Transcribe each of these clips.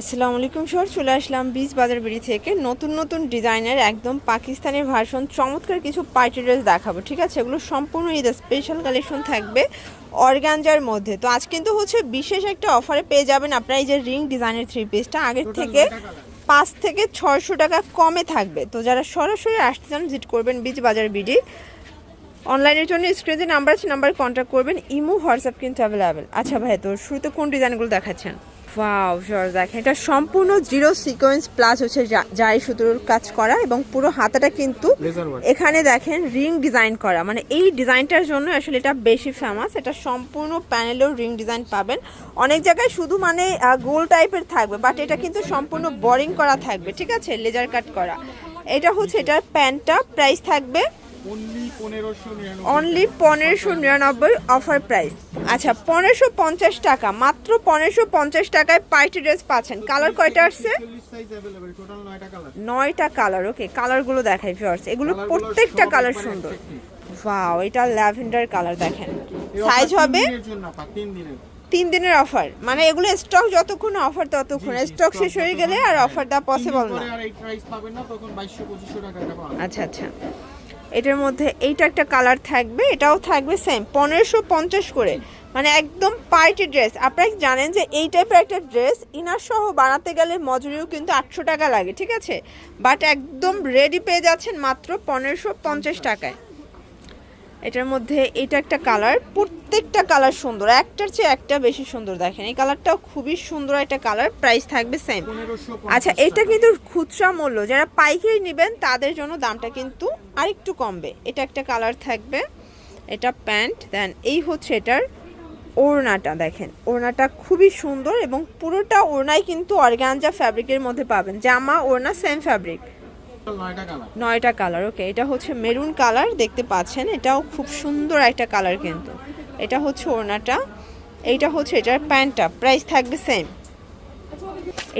আসসালামু আলাইকুম শহর চলে আসলাম বীজ বাজার বিড়ি থেকে। নতুন নতুন ডিজাইনের একদম পাকিস্তানি ভার্সন চমৎকার কিছু পার্টি ড্রেস দেখাবো ঠিক আছে? এগুলো সম্পূর্ণ ঈদের স্পেশাল কালেকশন থাকবে অর্গানজার মধ্যে। তো আজ কিন্তু হচ্ছে বিশেষ একটা অফারে পেয়ে যাবেন আপনারা এই যে রিং ডিজাইনের থ্রি পিসটা আগের থেকে পাঁচ থেকে ছয়শো টাকা কমে থাকবে। তো যারা সরাসরি আসতে চান ভিজিট করবেন বীজ বাজার বিডি। অনলাইনের জন্য স্ক্রিনে নাম্বার আছে নাম্বারে কন্ট্যাক্ট করবেন। ইমো হোয়াটসঅ্যাপ কিন্তু অ্যাভেলেবেল আচ্ছা ভাই তো শুরুতে কোন ডিজাইনগুলো দেখাচ্ছেন? ওয়াও জর দেখেন এটা সম্পূর্ণ জিরো সিকোয়েন্স প্লাস হচ্ছে জারি সুতোর কাজ করা এবং পুরো হাতাটা কিন্তু এখানে দেখেন রিং ডিজাইন করা। মানে এই ডিজাইনটার জন্য আসলে এটা বেশি ফেমাস এটা সম্পূর্ণ প্যানেলেও রিং ডিজাইন পাবেন। অনেক জায়গায় শুধু মানে গোল টাইপের থাকবে বাট এটা কিন্তু সম্পূর্ণ বোরিং করা থাকবে ঠিক আছে? লেজার কাট করা। এটা হচ্ছে এটার প্যান্টটা প্রাইস থাকবে অনলি পনেরোশো নিরানব্বই অফার প্রাইস আচ্ছা পনেরোশো পঞ্চাশ টাকা মাত্র পনেরোশো পঞ্চাশ টাকায় পার্টি ড্রেস পাচ্ছেন। কালার কয়টা আসছে? নয়টা কালার ওকে কালারগুলো দেখাই ভিউয়ার্স এগুলো প্রত্যেকটা কালার সুন্দর। ওয়াও এটা ল্যাভেন্ডার কালার দেখেন। সাইজ হবে? তিন দিনের। অফার মানে এগুলো স্টক যতক্ষণ অফার ততক্ষণ। স্টক শেষ হয়ে গেলে আর অফারটা পসিবল না। আচ্ছা আচ্ছা। এটার মধ্যে এইটা একটা কালার থাকবে, এটাও থাকবে সেম পনেরোশো পঞ্চাশ করে। মানে একদম পার্টি ড্রেস। আপনারা জানেন যে এই টাইপের একটা ড্রেস ইনার সহ বানাতে গেলে মজুরিও কিন্তু আটশো টাকা লাগে, ঠিক আছে? বাট একদম রেডি পেয়ে যাচ্ছেন মাত্র পনেরোশো পঞ্চাশ টাকায়। এটার মধ্যে এটা একটা কালার প্রত্যেকটা কালার সুন্দর একটার চেয়ে একটা বেশি সুন্দর দেখেন। এই কালারটাও খুবই সুন্দর একটা কালার প্রাইস থাকবে সেম আচ্ছা এটা কিন্তু খুচরা মূল্য যারা পাইকারি নেবেন তাদের জন্য দামটা কিন্তু আরেকটু কমবে। এটা একটা কালার থাকবে এটা প্যান্ট দেন এই হচ্ছে এটার ওড়নাটা দেখেন। ওড়নাটা খুবই সুন্দর এবং পুরোটা ওড়নাই কিন্তু অর্গানজা ফ্যাব্রিকের মধ্যে পাবেন। জামা ওড়না সেম ফ্যাব্রিক নয়টা কালার? ওকে। এটা হচ্ছে মেরুন কালার, দেখতে পাচ্ছেন। এটাও খুব সুন্দর একটা কালার কিন্তু। এটা হচ্ছে ওড়নাটা। এইটা হচ্ছে এটার প্যান্টটা। প্রাইস থাকবে সেম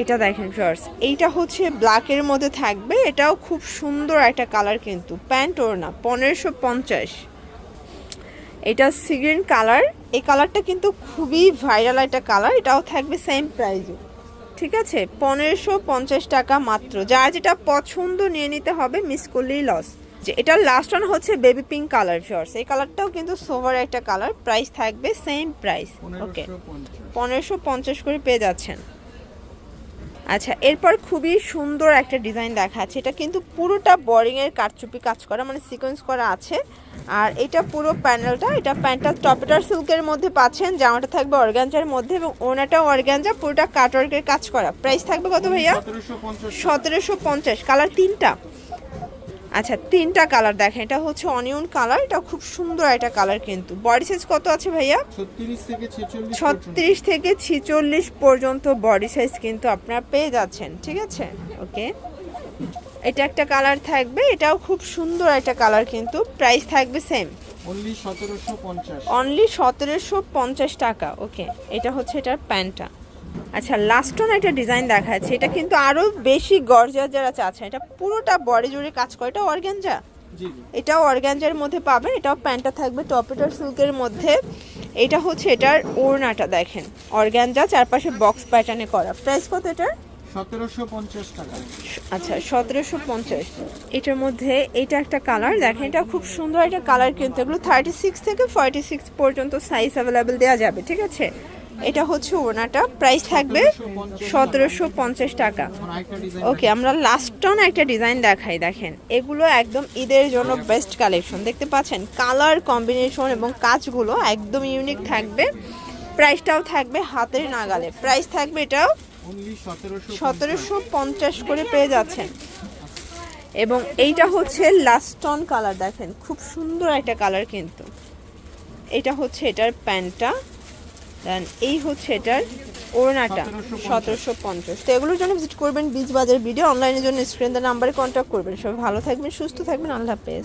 এটা দেখেন ফার্স এইটা হচ্ছে ব্ল্যাকের মধ্যে থাকবে। এটাও খুব সুন্দর একটা কালার কিন্তু। প্যান্ট, ওড়না, পনেরোশো পঞ্চাশ। এটা সিগ্রিন কালার। এই কালারটা কিন্তু খুবই ভাইরাল একটা কালার। এটাও থাকবে সেম প্রাইজে ঠিক আছে? পনেরোশো পঞ্চাশ টাকা মাত্র। যা যেটা পছন্দ নিয়ে নিতে হবে মিস করলেই লস যে এটার লাস্ট ওয়ান হচ্ছে বেবি পিঙ্ক কালার ফিওর্স এই কালারটাও কিন্তু সোভার একটা কালার প্রাইস থাকবে সেম প্রাইস ওকে পনেরোশো পঞ্চাশ করে পেয়ে যাচ্ছেন। আচ্ছা এরপর খুবই সুন্দর একটা ডিজাইন দেখা দেখাচ্ছে। এটা কিন্তু পুরোটা বোরিংয়ের কারচুপি কাজ করা মানে সিকোয়েন্স করা আছে। আর এটা পুরো প্যানেলটা এটা প্যান্টটা টপেটার সিল্কের মধ্যে পাচ্ছেন জামাটা থাকবে অর্গানজার মধ্যে এবং ওনাটা অর্গানজা পুরোটা কাটওয়ার্কের কাজ করা। প্রাইস থাকবে কত ভাইয়া? সতেরোশো পঞ্চাশ। কালার তিনটা। আচ্ছা তিনটা কালার দেখেন। এটা হচ্ছে অনিয়ন কালার এটা খুব সুন্দর একটা কালার কিন্তু। বডি সাইজ কত আছে ভাইয়া? ছত্রিশ থেকে ছেচল্লিশ পর্যন্ত। বডি সাইজ কিন্তু আপনারা পেয়ে যাচ্ছেন ঠিক আছে? ওকে এটা একটা কালার থাকবে এটাও খুব সুন্দর একটা কালার কিন্তু। প্রাইস থাকবে সেম অনলি সতেরোশো পঞ্চাশ। টাকা ওকে এটা হচ্ছে এটার প্যান্টটা আচ্ছা লাস্ট অন একটা ডিজাইন দেখাচ্ছে। এটা কিন্তু আরও বেশি গর্জার যারা চাচ্ছে এটা পুরোটা বডি জুড়ে কাজ করে। এটা অর্গ্যানজা এটাও অর্গ্যানজার মধ্যে পাবেন এটাও প্যান্টটা থাকবে টপেটার সিল্কের মধ্যে। এটা হচ্ছে এটার ওড়নাটা দেখেন। অর্গ্যানজা চারপাশে বক্স প্যাটার্নে করা। প্রাইস কত এটার? আচ্ছা সতেরোশো পঞ্চাশ। এটার মধ্যে এটা একটা কালার দেখেন এটা খুব সুন্দর একটা কালার কিন্তু। এগুলো থার্টি সিক্স থেকে ফর্টি সিক্স পর্যন্ত সাইজ অ্যাভেলেবেল দেওয়া যাবে ঠিক আছে? এটা হচ্ছে ওড়নাটা। প্রাইস থাকবে সতেরোশো পঞ্চাশ টাকা। ওকে আমরা লাস্ট অন একটা ডিজাইন দেখাই, দেখেন। এগুলো একদম ঈদের জন্য বেস্ট কালেকশন দেখতে পাচ্ছেন কালার কম্বিনেশন এবং কাজগুলো একদম ইউনিক থাকবে। প্রাইসটাও থাকবে হাতের নাগালে। প্রাইস থাকবে এটাও সতেরোশো পঞ্চাশ করে পেয়ে যাচ্ছেন। এবং এইটা হচ্ছে লাস্ট অন কালার দেখেন। খুব সুন্দর একটা কালার কিন্তু। এটা হচ্ছে এটার প্যান্টটা। দেন এই হচ্ছে এটার ওড়নাটা, সতেরোশো পঞ্চাশ। তো এগুলোর জন্য ভিজিট করবেন বীজ বাজার ভিডিও অনলাইনের জন্য স্ক্রিন নাম্বারে কন্ট্যাক্ট করবেন। সবাই ভালো থাকবেন, সুস্থ থাকবেন, আল্লাহ হাফেজ।